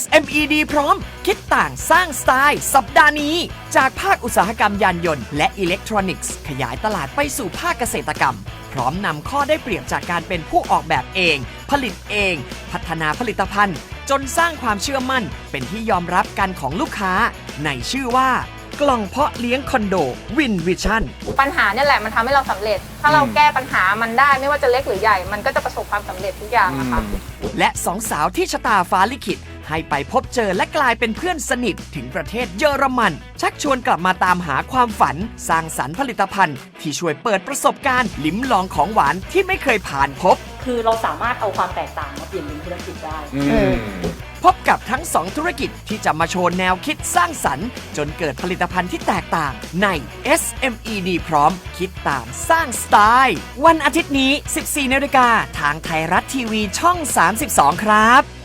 SMED พร้อม คิดต่างสร้างสไตล์สัปดาห์นี้ จากภาคอุตสาหกรรมยานยนต์และอิเล็กทรอนิกส์ ขยายตลาดไปสู่ภาคเกษตรกรรม พร้อมนำข้อได้เปรียบจากการเป็นผู้ออกแบบเอง ผลิตเอง พัฒนาผลิตภัณฑ์ จนสร้างความเชื่อมั่น เป็นที่ยอมรับกันของลูกค้า ในชื่อว่า กล่องเพาะเลี้ยงคอนโดวินวิชั่นปัญหาเนี่ยแหละมันทำให้เราสำเร็จ ถ้าเราแก้ปัญหามันได้ไม่ว่าจะเล็กหรือใหญ่ มันก็จะประสบความสำเร็จทุกอย่างนะคะและสองสาวที่ชะตาฟ้าลิขิต ให้ไปพบเจอและกลายเป็นเพื่อนสนิทถึงประเทศเยอรมัน ชักชวนกลับมาตามหาความฝัน สร้างสรรค์ผลิตภัณฑ์ ที่ช่วยเปิดประสบการณ์ ลิ้มลองของหวานที่ไม่เคยผ่านพบ คือเราสามารถเอาความแตกต่างมาเปลี่ยนเป็นธุรกิจได้ พบกับทั้งสองธุรกิจที่จะมาโชว์แนวคิดสร้างสรรค์ จนเกิดผลิตภัณฑ์ที่แตกต่างใน SMED พร้อม คิดต่างสร้างสไตล์ วันอาทิตย์นี้ 14นาฬิกาทางไทยรัฐทีวีช่อง 32 ครับ